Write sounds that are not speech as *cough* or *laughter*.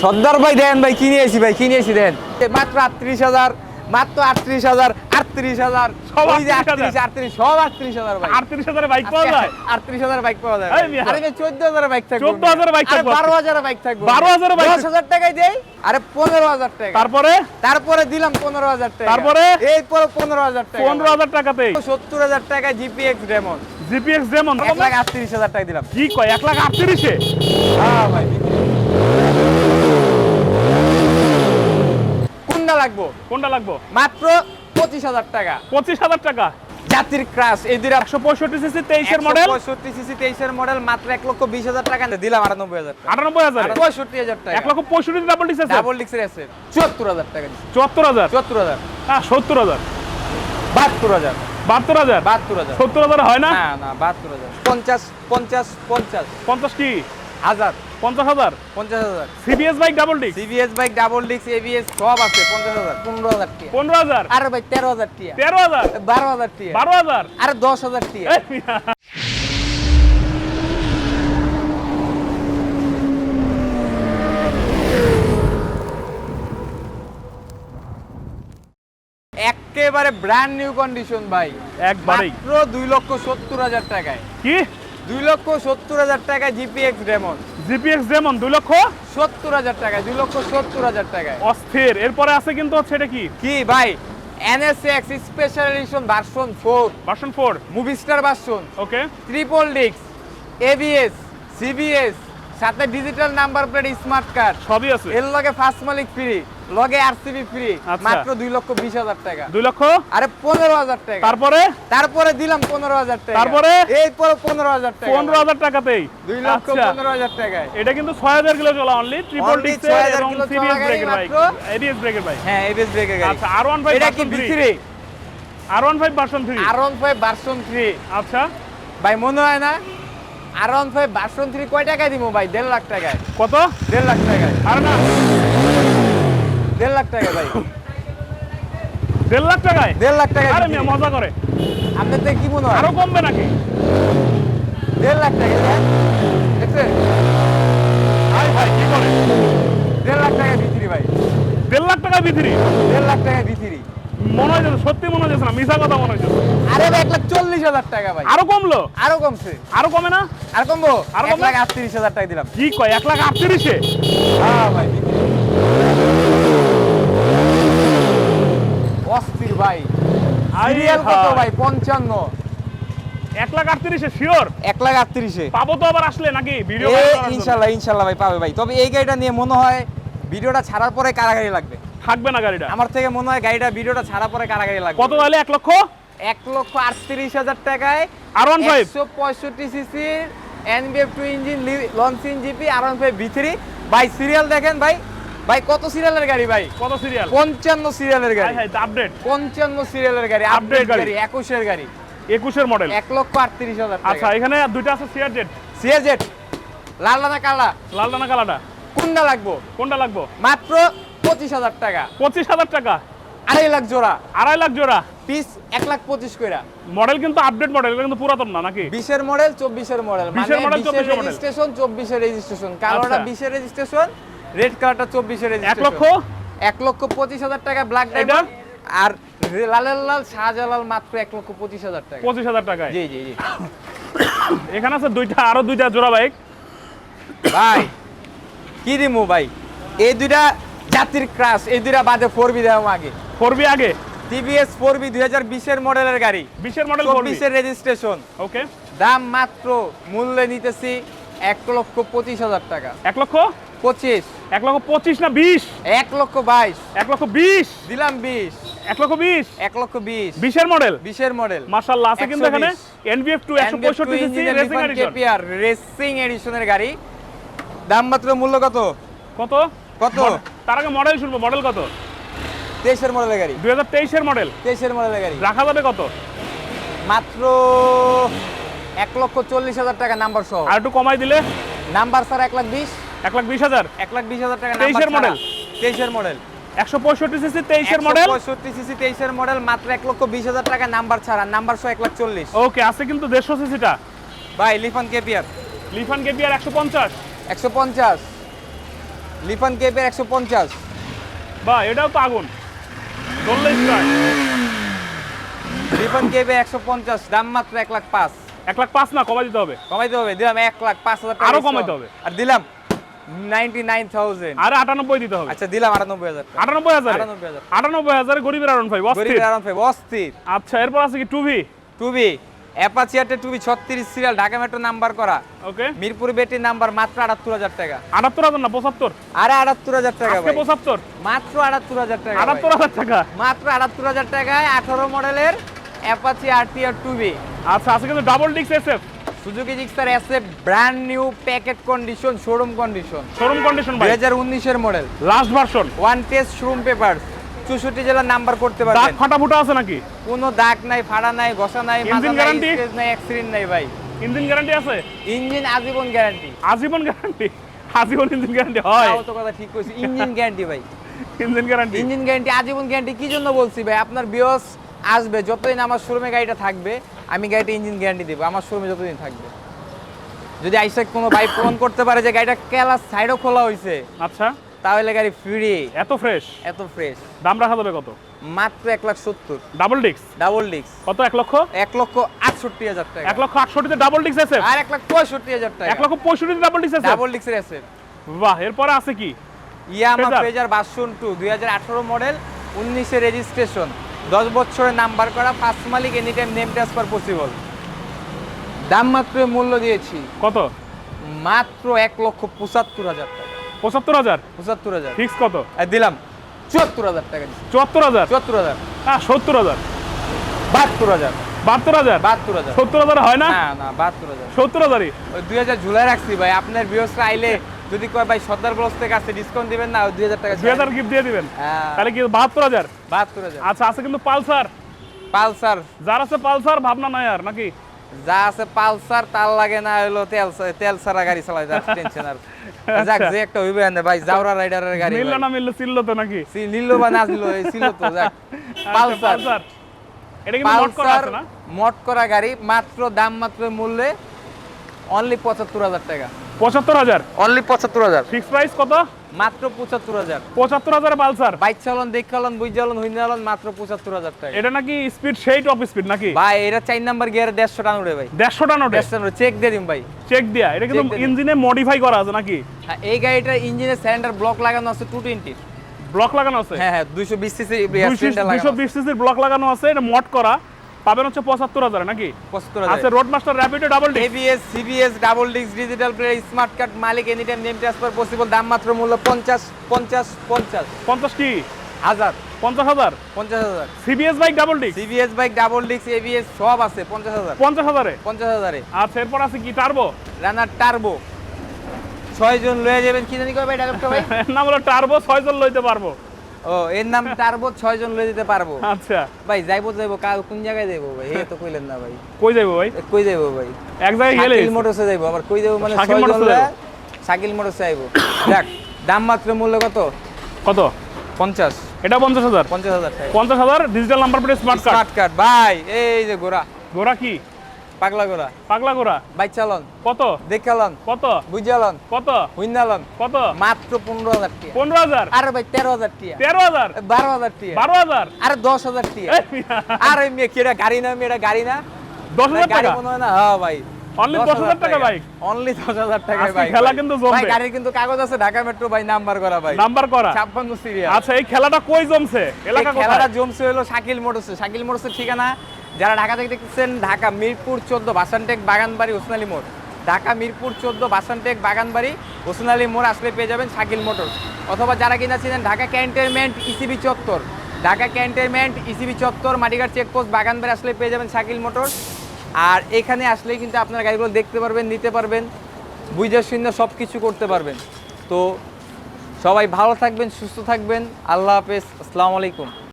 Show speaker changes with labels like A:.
A: সর্দার ভাই দেন ভাই কিনে এসি ভাই কিনে এসি দেন। মাত্র আটত্রিশ হাজার মাত্র আটত্রিশ হাজার আটত্রিশ হাজার।
B: সব
A: ওই যে
B: 38,000
A: আটত্রিশ আটত্রিশ সব আটত্রিশ হাজার ভাই।
B: আটত্রিশ হাজারে বাইক পাওয়া যায়?
A: আটত্রিশ হাজার বাইক পাওয়া যায়। আরে চোদ্দ হাজার বাইক থাকবে।
B: 14,000 বাইক থাকবে।
A: বারো হাজার বাইক থাকবে।
B: 12,000 বাইক
A: দশ হাজার টাকায় দেই আরে পনেরো হাজার টাকা।
B: তারপরে?
A: তারপরে দিলাম পনেরো হাজার টাকা।
B: তারপরে?
A: এই পরে পনেরো হাজার টাকা।
B: পনেরো হাজার টাকাতেই।
A: সত্তর হাজার টাকা জিপিএক্স ডেমন
B: জিপিএক্স যেমন
A: এক লাখ আটত্রিশ হাজার টাকা দিলাম।
B: কি কয়? এক লাখ আটত্রিশে?
A: হ্যাঁ ভাই কোনটা লাগবো?
B: কোনটা লাগবো?
A: মাত্র পঁচিশ হাজার টাকা।
B: পঁচিশ হাজার টাকা।
A: জাতির ক্রাশ এই দুই
B: একশো পঁয়ষট্টি সিসি তেইশের মডেল
A: পঁয়ষট্টি সিসি তেইশের মডেল মাত্র এক লক্ষ বিশ হাজার টাকা দিলাম আটানব্বই হাজার
B: আটানব্বই হাজার?
A: পঁয়ষট্টি হাজার টাকা।
B: এক লক্ষ পঁয়ষট্টি ডাবল
A: ডাবল ডিক্সের আছে। চুয়াত্তর হাজার টাকা
B: চুয়াত্তর হাজার?
A: চুয়াত্তর হাজার।
B: হ্যাঁ সত্তর হাজার।
A: বাহাত্তর হাজার।
B: বাহাত্তর হাজার?
A: বাহাত্তর হাজার।
B: সত্তর হাজার হয় না?
A: না না বাহাত্তর হাজার। পঞ্চাশ পঞ্চাশ পঞ্চাশ।
B: পঞ্চাশ কি?
A: হাজার।
B: পঞ্চাশ হাজার?
A: পঞ্চাশ হাজার।
B: CBS bike double disc
A: CBS bike double ABS সব আছে পঞ্চাশ হাজার। পনেরো হাজার টিয়া।
B: পনেরো হাজার?
A: আরে ভাই তেরো হাজার টিয়া।
B: তেরো হাজার?
A: বারো হাজার টিয়া।
B: বারো হাজার?
A: আরে দশ হাজার টিয়া। একেবারে ব্র্যান্ড নিউ কন্ডিশন ভাই।
B: একবারে
A: মাত্র দুই লক্ষ সত্তর হাজার টাকায়।
B: কি?
A: দুই লক্ষ সত্তর হাজার টাকায় জিপিএক্স ডেমন
B: জিপিএক্স যেমন দুই লক্ষ?
A: সত্তর হাজার টাকায় দুই লক্ষ সত্তর হাজার টাকায়।
B: অস্থির। এরপরে আছে কিন্তু হচ্ছে এটা কি?
A: কি ভাই? NSX special edition version four
B: version four
A: movie star version
B: okay
A: triple ডিক্স এবিএস সিবিএস সাথে digital number plate smart card
B: সবই আছে।
A: এর লগে ফার্স্ট মালিক ফ্রি লগে আরসিবি ফ্রি
B: আচ্ছা।
A: মাত্র দুই লক্ষ বিশ হাজার টাকা।
B: দুই লক্ষ?
A: আরে পনেরো হাজার টাকা।
B: তারপরে?
A: তারপরে দিলাম পনেরো হাজার টাকা।
B: তারপরে?
A: এই পরে পনেরো হাজার টাকা।
B: পনেরো হাজার টাকাতেই?
A: দুই লক্ষ
B: আচ্ছা।
A: পনেরো হাজার টাকায়।
B: এটা কিন্তু ছয় হাজার কিলো চলা অনলি ট্রিপল
A: 6,000
B: এবং
A: গাড়ি
B: ব্রেকের বাইক। এডিএস ব্রেকের বাইক
A: হ্যাঁ এবিএস ব্রেকের গাড়ি।
B: আচ্ছা আর ওয়ান ফাইভ
A: এটা কি
B: version three
A: three
B: R one five version three
A: R one five version three
B: আচ্ছা।
A: ভাই মনে হয় না? R one five version three কয় টাকায় দিব ভাই? দেড় লাখ টাকায়।
B: কত?
A: দেড় লাখ টাকায়।
B: আর না।
A: দেড় লাখ টাকায় ভাই।
B: দেড় লাখ টাকায়?
A: দেড় লাখ টাকায়
B: আরে। মিয়া মজা করে।
A: আপনার থেকে কি মনে হয়?
B: আরও কমবে নাকি?
A: দেড় লাখ টাকা? দেখছেন
B: ভাই কি করে
A: দেড় লাখ টাকা বিক্রি ভাই।
B: দেড় লাখ টাকা বিক্রি?
A: দেড় লাখ টাকা বিক্রি।
B: মনে হয় সত্যি মনে হচ্ছে না মিশা কথা মনে হচ্ছে
A: আরে ভাই এক লাখ চল্লিশ হাজার টাকা ভাই।
B: আরও কমলো?
A: আরও কমছে।
B: আরও কমে না?
A: আর কমবো?
B: আরও
A: এক? লাখ আটত্রিশ হাজার টাকা দিলাম।
B: কি কয় এক লাখ আটত্রিশে?
A: হ্যাঁ ভাই বিক্রি। অস্থির ভাই। সিরিয়াল কত ভাই? পঞ্চান্ন।
B: এক লাখ আটত্রিশে শিওর
A: এক লাখ আটত্রিশে
B: পাবো তো আবার আসলে নাকি? ভিডিও
A: ইনশাল্লাহ ইনশাল্লাহ ভাই পাবে ভাই। তবে এই গাড়িটা নিয়ে মনে হয় ভিডিওটা ছাড়ার পরে কারাগারি লাগবে।
B: থাকবে না গাড়িটা?
A: আমার থেকে মনে হয় গাড়িটা ভিডিওটা ছাড়ার পরে কারাগারি লাগবে।
B: কত তাহলে এক লক্ষ?
A: এক লক্ষ আটত্রিশ হাজার টাকায়
B: আর ওয়ান ফাইভ
A: একশো পঁয়ষট্টি সিসির NBF two engine launching GP R one five V three ভাই সিরিয়াল দেখেন ভাই ভাই কত সিরিয়ালের গাড়ি ভাই?
B: কত সিরিয়াল
A: পঞ্চান্ন সিরিয়ালের গাড়ি।
B: আপডেট
A: পঞ্চান্ন সিরিয়ালের গাড়ি আপডেট
B: গাড়ি।
A: একুশের গাড়ি।
B: একুশের মডেল
A: এক লক্ষ আটত্রিশ হাজার
B: আচ্ছা
A: টাকা
B: এখানে দুইটা আছে সিআর জেড
A: সিএজেড লাল না কালা।
B: লাল দানা কালাটা।
A: কোনটা লাগবো?
B: কোনটা লাগবো?
A: মাত্র পঁচিশ হাজার টাকা।
B: পঁচিশ হাজার টাকা।
A: আড়াই লাখ জোড়া।
B: আড়াই লাখ জোড়া।
A: পিস এক লাখ পঁচিশ কইরা।
B: মডেল কিন্তু আপডেট মডেল কিন্তু পুরাতন না নাকি?
A: বিশের মডেল চব্বিশের মডেল
B: 20 এর model, 24 এর
A: রেজিস্ট্রেশন চব্বিশের রেজিস্ট্রেশন কালোটা
B: আচ্ছা।
A: বিশের রেজিস্ট্রেশন রেড কালারটা চব্বিশের
B: এক লক্ষ?
A: এক লক্ষ পঁচিশ হাজার টাকা ব্ল্যাক ডায়মন্ড আর লালের লাল শাহজালাল মাত্র এক লক্ষ পঁচিশ হাজার টাকা।
B: পঁচিশ হাজার টাকায়?
A: জি জি জি।
B: এখানে আছে দুইটা আরও দুইটা জোড়া বাইক।
A: ভাই কি দিমু ভাই? এই দুইটা জাতির ক্রাশ এই দুইটা বাদে ফোর বি দেওয়া আগে।
B: ফোর বি আগে?
A: টিভিএস ফোর বি দুই হাজার বিশের মডেলের গাড়ি।
B: বিশের মডেল
A: চব্বিশের রেজিস্ট্রেশন
B: ওকে
A: দাম মাত্র মূল্যে নিতেছি এক লক্ষ পঁচিশ হাজার টাকা।
B: এক লক্ষ?
A: পঁচিশ।
B: এক লক্ষ পঁচিশ না বিশ?
A: এক লক্ষ বাইশ।
B: এক লক্ষ বিশ?
A: দিলাম বিশ।
B: এক লক্ষ বিশ?
A: এক লক্ষ বিশ।
B: বিশের মডেল?
A: বিশের মডেল।
B: মার্শাল্লাহ আছে কিন্তু
A: 120
B: এখানে এনবিএফ টু একশো পঁয়ষট্টি রেসিং এডিশন
A: কেপিআর রেসিং এডিশনের গাড়ি। দাম মাত্র মূল্য কত?
B: কত?
A: কত?
B: তার আগে মডেল শুনব মডেল কত?
A: তেইশের মডেলের গাড়ি।
B: দুই হাজার তেইশের মডেল।
A: তেইশের মডেলের গাড়ি।
B: রাখা যাবে কত?
A: মাত্র এক লক্ষ চল্লিশ হাজার টাকা নাম্বার সহ।
B: আর একটু কমাই দিলে?
A: নাম্বার স্যার এক লাখ বিশ।
B: এক লাখ বিশ হাজার?
A: এক লাখ বিশ হাজার টাকা
B: 23 এর model?
A: তেইশের মডেল
B: একশো পঁয়ষট্টি সিসি তেইশের মডেল
A: পঁয়ষট্টি সিসি তেইশের মডেল মাত্র এক লক্ষ বিশ হাজার টাকা নাম্বার ছাড়া। নাম্বার সহ এক লাখ চল্লিশ।
B: ওকে আছে কিন্তু দেড়শো সিসিটা
A: ভাই লিফান কেপিআর।
B: লিফান কেপিআর একশো পঞ্চাশ।
A: একশো পঞ্চাশ। লিফান কেপের একশো পঞ্চাশ।
B: বা এটাও তো আগুন। চললে স্টার্ট
A: লিফান কেপের একশো পঞ্চাশ দাম মাত্র এক লাখ পাঁচ।
B: এক লাখ পাঁচ না কমাই দিতে হবে।
A: কমাইতে হবে। দিলাম এক লাখ পাঁচ হাজার টাকা আরও।
B: কমাইতে হবে।
A: আর দিলাম
B: আর আটানব্বই দিতে হবে।
A: আচ্ছা দিলাম আটানব্বই হাজার
B: আটানব্বই হাজার?
A: আটানব্বই হাজার।
B: গরিবের আরন
A: গরিবের ফাইভ অস্থির।
B: আচ্ছা এরপর আছে কি টুভি?
A: টুবি অ্যাপাচিয়াটে টুবি ছত্রিশ সিরিয়াল ঢাকা মেট্রো নাম্বার করা।
B: ওকে।
A: মিরপুর বেটির নাম্বার মাত্র আটাত্তর হাজার টাকা।
B: আটাত্তর হাজার না পঁচাত্তর?
A: আরে আটাত্তর হাজার টাকা
B: পঁচাত্তর?
A: মাত্র আটাত্তর হাজার টাকা
B: আটাত্তর হাজার টাকা?
A: মাত্র আটাত্তর হাজার টাকায় আঠারো মডেলের অ্যাপাচি আরটিআর টুবি
B: আচ্ছা আছে কিন্তু ডাবল ডিক্স SF
A: Suzuki Gixxer brand new packet condition showroom condition
B: showroom condition ভাই
A: model
B: last version
A: one test showroom জেলার নাম্বার করতে
B: দাগ ফাটা ফুটা আছে নাকি?
A: কোনো দাগ নাই ফাড়া নাই ঘষা নাই
B: Engine
A: মাজা নাই নাই অ্যাক্সিডেন্ট নাই ভাই।
B: ইঞ্জিন গ্যারান্টি আছে?
A: ইঞ্জিন আজীবন গ্যারান্টি
B: আজীবন গ্যারান্টি আজীবন ইঞ্জিন গ্যারান্টি হয়?
A: তাও তো কথা ঠিক কইছি ইঞ্জিন গ্যারান্টি ভাই।
B: ইঞ্জিন গ্যারান্টি
A: ইঞ্জিন গ্যারান্টি আজীবন গ্যারান্টি কি জন্য বলছি ভাই? আপনার বিয়স আসবে যতদিন আমার শোরুমে গাড়িটা থাকবে আমি গাড়িটা ইঞ্জিন গ্যারান্টি দেবো আমার শোরুমে যতদিন থাকবে। যদি আইসে কোনো ভাই ফোন করতে পারে যে গাড়িটা কেলা সাইডও খোলা হয়েছে
B: আচ্ছা।
A: তাহলে গাড়ি ফ্রি
B: এত ফ্রেশ
A: এত ফ্রেশ
B: দাম রাখা যাবে কত?
A: মাত্র এক লাখ সত্তর।
B: ডাবল ডিক্স
A: ডাবল ডিক্স
B: কত এক লক্ষ?
A: এক লক্ষ আটষট্টি হাজার টাকা।
B: এক লক্ষ আটষট্টিতে ডাবল ডিক্স আছে
A: আর এক লাখ পঁয়ষট্টি হাজার টাকা।
B: এক লক্ষ পঁয়ষট্টিতে ডাবল ডিক্স এসএফ
A: ডাবল ডিক্সের আছে
B: বাহ এরপরে আছে কি?
A: ইয়ামা। প্লেজার ভার্সন টু দুই হাজার আঠারো মডেল উনিশে রেজিস্ট্রেশন দশ বছরের নাম্বার করা ফার্স্ট মালিক any time name transfer possible দাম মাত্র মূল্য দিয়েছি।
B: কত?
A: মাত্র এক লক্ষ পঁচাত্তর হাজার টাকা।
B: পঁচাত্তর হাজার?
A: পঁচাত্তর হাজার।
B: ফিক্স কত?
A: দিলাম। চুয়াত্তর হাজার টাকা দিচ্ছি।
B: চুয়াত্তর হাজার?
A: চুয়াত্তর হাজার।
B: হ্যাঁ সত্তর হাজার।
A: বাহাত্তর হাজার।
B: বাহাত্তর হাজার?
A: বাহাত্তর হাজার।
B: সত্তর হাজার হয় না?
A: না বাহাত্তর হাজার।
B: সত্তর হাজারই?
A: ওই দুই হাজার ঝুলাই রাখছি ভাই। আপনার বিয়সরা আইলে যদি কয় ভাই সর্দার ব্লস থেকে আসছে ডিসকাউন্ট দিবেন না দুই হাজার টাকা
B: দুই হাজার গিফট দিয়ে দিবেন।
A: হ্যাঁ।
B: তাহলে কি বাহাত্তর হাজার?
A: বাহাত্তর হাজার।
B: আচ্ছা আছে কিন্তু পালসার।
A: পালসার।
B: যার আছে পালসার ভাবনা নাই আর নাকি?
A: যা আছে পালসার তার লাগে না হলো তেল তেল সারা গাড়ি চালায় যার টেনশন আর। যাক যে একটা হইবে আনে ভাই জাউরা রাইডারের গাড়ি
B: মিললো না মিললো চিল্লো তো নাকি?
A: সি- নিল বা না এই ছিল তো যাক।
B: আচ্ছা,
A: পালসার।
B: এটা কিন্তু নোট করা আছে না?
A: মট করা গাড়ি মাত্র দাম মাত্র মূল্যে অনলি পঁচাত্তর হাজার টাকা।
B: পঁচাত্তর হাজার।
A: অনলি পঁচাত্তর হাজার।
B: ফিক্স প্রাইস কত?
A: মাত্র পঁচাত্তর হাজার।
B: পঁচাত্তর হাজার পালসার
A: বাইক চালন দেখ চালন বুঝ চালন হুইন চালন মাত্র পঁচাত্তর হাজার টাকা।
B: এটা নাকি স্পিড সেই টপ স্পিড নাকি?
A: ভাই এটা চার নাম্বার গিয়ারে দেড়শো টান উঠে ভাই।
B: দেড়শো
A: দেড়শো চেক দিয়ে দিম ভাই।
B: চেক দিয়া। এটা কিন্তু
A: দিন।
B: ইঞ্জিনে মডিফাই করা আছে নাকি?
A: হ্যাঁ, এই গাড়িটার ইঞ্জিনের সিলিন্ডার ব্লক লাগানো আছে টু টোয়েন্টির
B: ব্লক লাগানো আছে?
A: হ্যাঁ হ্যাঁ দুইশো বিশ সিসি
B: দুইশো বিশ সিসির ব্লক লাগানো আছে এটা মড করা। পাবেন হচ্ছে পঁচাত্তর হাজার নাকি?
A: পঁচাত্তর
B: আছে
A: হাজার
B: road master Rapido double D
A: ABS CBS double disc digital play smart card মালিক any time name transfer possible দাম মাত্র মূল্য পঞ্চাশ পঞ্চাশ পঞ্চাশ।
B: পঞ্চাশ কি?
A: হাজার।
B: পঞ্চাশ হাজার?
A: পঞ্চাশ হাজার।
B: CBS bike double D
A: CBS bike double disc ABS সব আছে পঞ্চাশ হাজার।
B: পঞ্চাশ হাজারে?
A: পঞ্চাশ হাজারে।
B: আচ্ছা এরপর আছে কি টার্বো
A: রানার টার্বো ছয় জন লয়ে যাবেন কি জানি কয় ভাই ডাক্তার ভাই? *laughs*
B: নাম হলো টার্বো ছয় জন লইতে পারব।
A: ও এর নাম টার্বো ছয় জন লয়ে যেতে পারব।
B: আচ্ছা।
A: ভাই যাইবো যাইবো কাল কোন জায়গায় যাইবো ভাই? এই তো কইলেন না ভাই।
B: কই যাইবো ভাই?
A: কই যাইবো ভাই?
B: এক জায়গায় গেলে
A: শাকিল মোটরসে যাইবো। আবার কই যাইবো মানে
B: শাকিল মোটরসে
A: শাকিল মোটরসে যাইবো যাক দাম মাত্র মূল্য কত?
B: কত?
A: পঞ্চাশ।
B: এটা পঞ্চাশ হাজার।
A: পঞ্চাশ হাজার টাকা।
B: পঞ্চাশ হাজার digital number plate smart card
A: smart card ভাই এই যে গোরা
B: গোরা কি?
A: পাগলা গোরা
B: পাগলা গোরা
A: বাইক চালন
B: কত?
A: দেখালন
B: কত?
A: বুঝালন
B: কত?
A: হুইনালন
B: কত?
A: মাত্র পনেরো হাজার টিয়া।
B: পনেরো হাজার?
A: আরে ভাই তেরো হাজার টিয়া।
B: তেরো হাজার?
A: বারো হাজার টিয়া।
B: বারো হাজার?
A: আরে দশ হাজার টিয়া। আরে মেয়ে কি এটা গাড়ি না গাড়ি না?
B: দশ হাজার টাকা?
A: মনে হয় না? হ্যাঁ ভাই।
B: Only 10,000 টাকা বাইক?
A: অনলি দশ হাজার টাকা
B: আজকে
A: ভাই।
B: খেলা কিন্তু জমবে।
A: ভাই গাড়ির কিন্তু কাগজ আছে ঢাকা মেট্রো ভাই নাম্বার করা ভাই।
B: নাম্বার করা।
A: ছাপ্পান্ন সিরিয়াল
B: আচ্ছা এই খেলাটা কই জমছে? এলাকা কোথায়?
A: খেলাটা জমছে হলো শাকিল মোটরসে। শাকিল মোটরসের ঠিকানা যারা ঢাকা থেকে দেখতেছেন, ঢাকা মিরপুর চোদ্দ বাসানটেক বাগানবাড়ি ওসনালী মোড়। ঢাকা মিরপুর চোদ্দ বাসানটেক বাগানবাড়ি ওসনালী মোড় আসলে পেয়ে যাবেন শাকিল মোটর অথবা যারা কিনা ছিলেন ঢাকা ক্যান্টেনমেন্ট ইসিবি চত্বর। ঢাকা ক্যান্টেনমেন্ট ইসিবি চত্বর, মাটিঘাট চেকপোস্ট বাগানবাড়ি আসলে পেয়ে যাবেন শাকিল মোটর আর এখানে আসলেই কিন্তু আপনার গাড়িগুলো দেখতে পারবেন, নিতে পারবেন, বুঝে শূন্য সব কিছু করতে পারবেন। তো সবাই ভালো থাকবেন, সুস্থ থাকবেন। আল্লাহ হাফেজ। আসসালামু আলাইকুম।